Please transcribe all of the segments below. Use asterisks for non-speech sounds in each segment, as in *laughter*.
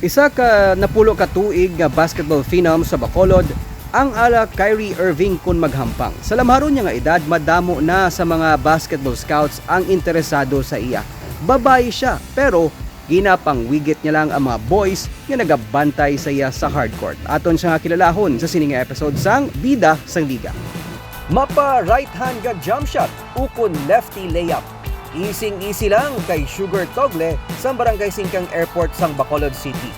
Isa ka napulo ka tuig nga basketball phenom sa Bacolod, ang ala Kyrie Irving kun maghampang. Sa lamharon niya nga edad, madamo na sa mga basketball scouts ang interesado sa iya. Babae siya, pero ginapang wigit niya lang ang mga boys nga nagabantay sa iya sa hardcourt. Aton siya nga kilalahon sa sininga episode sang Bida sang Liga. Mapa right hand ga jump shot, ukon lefty layup. Ising-easy lang kay Sugar Togle sa Barangay Singkang Airport sang Bacolod City.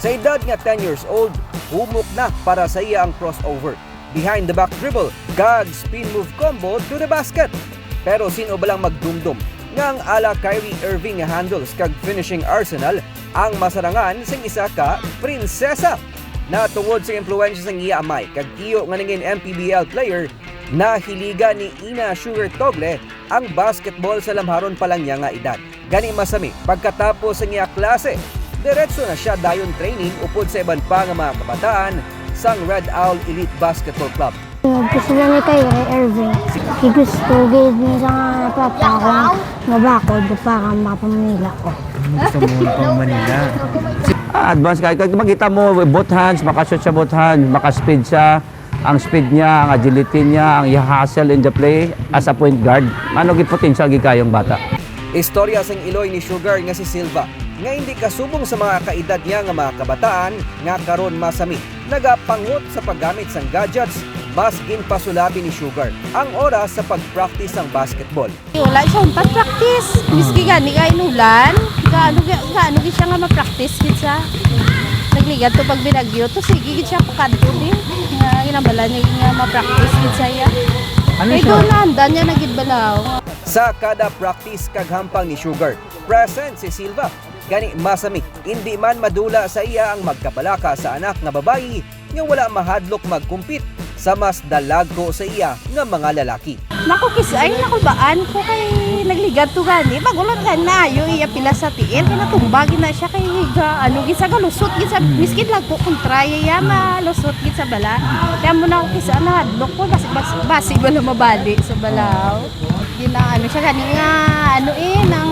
Sa edad nga 10 years old, humok na para sa iya ang crossover. Behind the back dribble, God spin move combo to the basket. Pero sino ba lang magdumdum nga ang ala Kyrie Irving nga handles kag finishing arsenal ang masarangan sing isa ka prinsesa na tungod sa impluensya sang iya amay kag tiyo nga ningin MPBL player na hiliga ni Ina Sugar Togle ang basketball sa lamharon pa lang niya nga edad. Gani masami, pagkatapos sa iya klase, diretso na siya dayon training upod sa iban pa nga mga kabataan sang Red Owl Elite Basketball Club. Gusto lang ni kayo kay Irving. Gusto gid niya sa papa ko mabakod para mapamanila ko. Gusto mo pang Manila. *laughs* Ah, advance kahit kahit makita mo both hands, makashoot siya both hands, makaspeed siya. Ang speed niya, ang agility niya, ang i-hustle in the play as a point guard. Ano gi potential gi kayong bata? Istorya sang Iloy ni Sugar nga si Silva nga hindi kasubong sa mga kaedad niya nga mga kabataan nga karon masami nagapangot sa paggamit sang gadgets basgin pasulabi ni Sugar ang oras sa pag-practice ng basketball. Wala siya pa practice. Miski gani ka inulan, gaano gaano gid siya nga ma-practice gid sa nagligat to pag binagyo to sige gid siya pakadto di. Nga ginabala niya nga ma-practice gid sa iya. Ano siya? doon na andan niya na gid balaw. Sa kada practice kag hampang ni Sugar, present si Silva. Gani masami, hindi man madula sa iya ang magkabalaka sa anak nga babayi nga wala mahadlok magkumpit sa mas dalagko sa iya nga mga lalaki. Naku kis ay naku baan ko kay nagligat to gani. Bagulot ka na yo iya pila sa tiil kinatumbagin na siya kay ga ano gid sa galusot gid sa miskin lang ko kontraya ya malusot gid sa bala. Kaya mo na ako kis ana hadlok ko basi basi, basi wala mabali sa balaw. Gina ano siya gani nga ano eh nang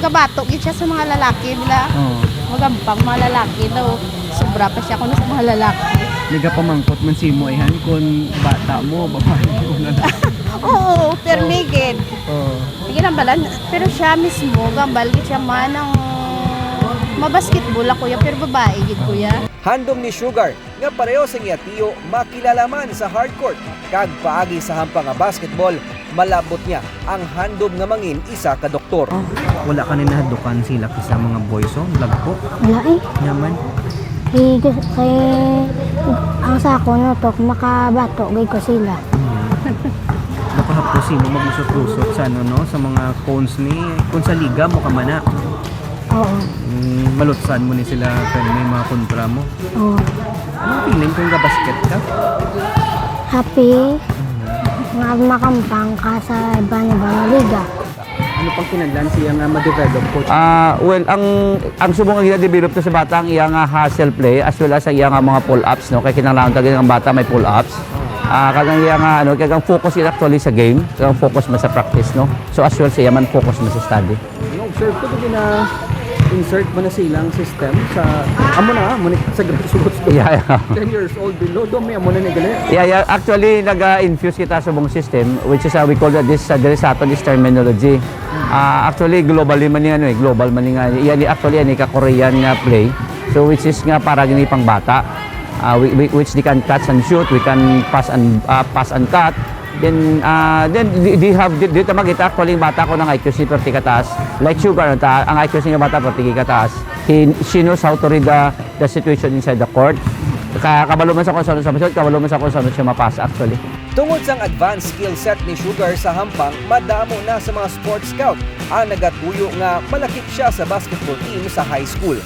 gabato gid siya sa mga lalaki nila. Oh. Magampang mga lalaki daw. Sobra pa siya kuno sa mga lalaki. Liga pamangkot man si mo ihan kung bata mo, *laughs* babae mo na. *laughs* Oo, permigid. Oh. Sige na balan. Pero siya mismo, gambal gid siya man ang mabasketball ako kuya, pero babae gid kuya. Handom ni Sugar nga pareho sa iya tiyo makilalaman sa hardcourt kag paagi sa hampang nga basketball malabot niya ang handom nga mangin isa ka doktor. Wala ka na nahadukan sila sa mga boys oh, lagpo. Wala eh. Yaman. Kay, kay ang sako no to makabato gay ko sila. Baka hapusin mo maglusot-lusot sa ano no, sa mga cones ni kung sa liga mo ka mana. Oo. Mm, malutsan mo ni sila pero may mga kontra mo. Oo. Anong feeling kung ka-basket ka? Happy nga makampang ka sa ibang-ibang liga. Ano pang kinaglan siya nga ma-develop coach? Ah, well, ang ang subong nga develop to sa bata ang iya nga hustle play as well as ang iya nga mga pull-ups no kay kinahanglan talaga ang bata may pull-ups. Ah, kagang iya nga ano, kagang focus ila actually sa game, kagang focus man sa practice no. So as well siya man focus man sa study. Yung-observe ko to na insert mo na silang system sa amo na mo ni sa grassroots ko. Yeah, yeah. 10 years old below do may amo na ni gali. Yeah, yeah. Actually, nag-infuse kita sa buong system, which is, uh, we call that this, uh, there is terminology. Ah, actually, globally man ano eh, global man uh, yan, actually, yan, ka-Korean nga play. So, which is nga para gini pang bata. Ah, we, we- which they can catch and shoot, we can pass and, uh, pass and cut. Then, uh, then di have, di, dito makita actually bata ko ng IQC perti kataas. Like sugar, ang IQC ng bata perti kataas. He, she knows how to read the, the situation inside the court. Kaya kabalo man sa kung saan sa masod, kabalo man sa kung saan siya mapasa actually. Tungod sang advanced skill set ni Sugar sa hampang, madamo na sa mga sports scout ang nagatuyo nga malakip siya sa basketball team sa high school.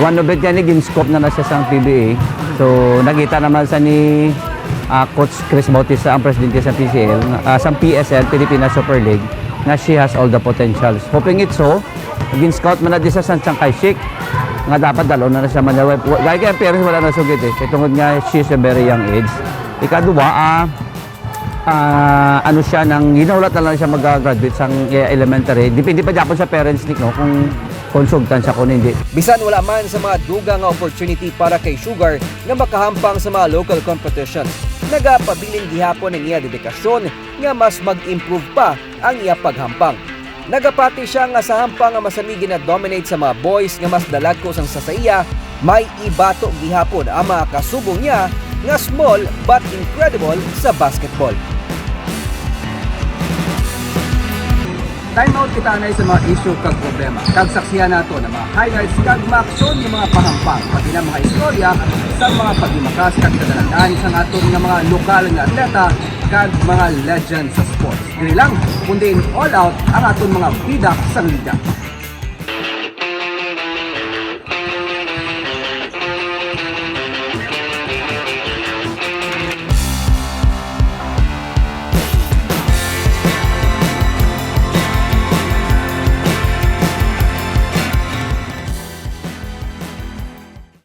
One of it yan, gin-scope na na siya sa PBA. So, nakita naman sa ni ah, Coach Chris Bautista, ang presidente sa PCL, uh, sa PSL, Pilipinas Super League, na she has all the potentials. Hoping it so, gin-scout man na di sa Sanchang Kaishik, nga dapat dalaw na na siya man. Gaya kaya parents wala na sugit eh. Tungod nga, she's a very young age. Ikaduwa, ah, ah, ano siya nang ginaulat na lang siya mag-graduate sa elementary. Depende pa dyan sa parents ni no kung konsultan sa kuno hindi. Bisan wala man sa mga duga nga opportunity para kay Sugar nga makahampang sa mga local competitions. Nagapabiling gihapon ang iya dedikasyon nga mas mag-improve pa ang iya paghampang. Nagapati siya nga sa hampang nga masamigi na dominate sa mga boys nga mas dalag ko sang sa iya, may ibato gihapon ang mga kasubong niya nga small but incredible sa basketball. Time out kita na sa mga issue kag problema. Kag saksihan nato ng mga highlights kag maaksyon ng mga pahampang pati ng mga istorya sa mga pagimakas kag kadalanan sa aton nga mga lokal nga atleta kag mga legend sa sports. Dili lang, kundi all out ang aton mga bidak sa liga.